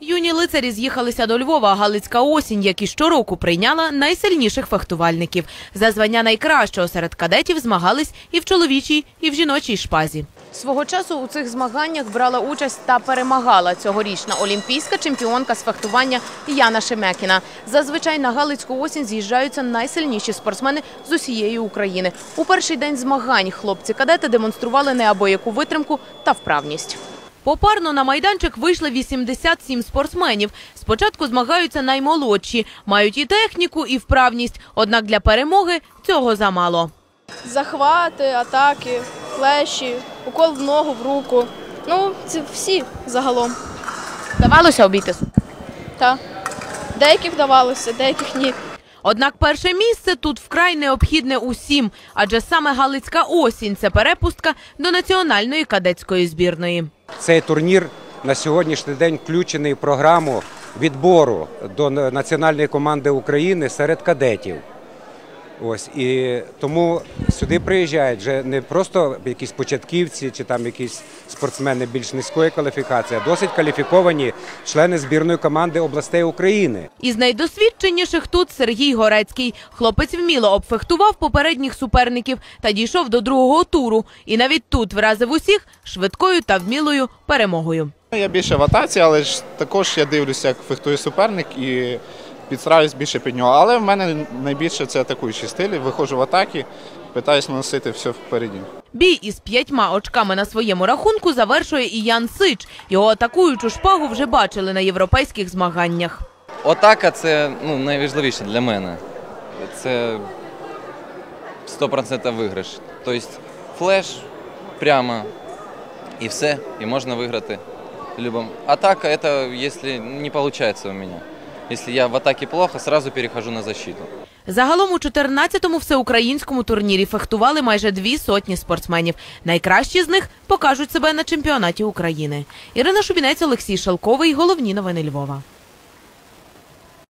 Юні лицарі з'їхалися до Львова. Галицька осінь, як і щороку прийняла найсильніших фехтувальників. За звання найкращого серед кадетів змагались і в чоловічій, і в жіночій шпазі. Свого часу у цих змаганнях брала участь та перемагала цьогорічна олімпійська чемпіонка з фехтування Яна Шемекіна. Зазвичай на Галицьку осінь з'їжджаються найсильніші спортсмени з усієї України. У перший день змагань хлопці-кадети демонстрували неабияку витримку та вправність. Попарно на майданчик вийшли 87 спортсменів. Спочатку змагаються наймолодші, мають і техніку, і вправність. Однак для перемоги цього замало. захвати, атаки, флеші, укол в ногу, в руку. Ну, це всі загалом. Давалося обійтись. Та. Деяких вдавалося, деяких ні. Однак перше місце тут вкрай необхідне усім, адже саме Галицька осінь це перепустка до національної кадетської збірної. Цей турнір на сьогоднішній день включений в програму відбору до національної команди України серед кадетів. Ось і тому сюди приїжджають вже не просто якісь початківці чи там якісь спортсмени більш низької кваліфікації, а досить кваліфіковані члени збірної команди областей України. Із найдосвідченіших тут Сергій Горецький. Хлопець вміло обфехтував попередніх суперників та дійшов до другого туру. І навіть тут вразив усіх швидкою та вмілою перемогою. Я більше в атаці, але ж також я дивлюся, як фехтує суперник і підстраюсь більше під нього. Але в мене найбільше це атакуючий стиль. Виходжу в атаки, питаюсь наносити все впереді. Бій із п'ятьма очками на своєму рахунку завершує і Ян Сич. Його атакуючу шпагу вже бачили на європейських змаганнях. Атака це ну, найважливіше для мене. Це 100% виграш. Тобто флеш прямо і все, і можна виграти. Любом. Атака це якщо не виходить у мене. Якщо я в атаке плохо, сразу перехожу на защиту. Загалом у 14-му всеукраїнському турнірі фехтували майже дві сотні спортсменів. Найкращі з них покажуть себе на чемпіонаті України. Ірина Шубінець, Олексій Шалковий. Головні новини Львова.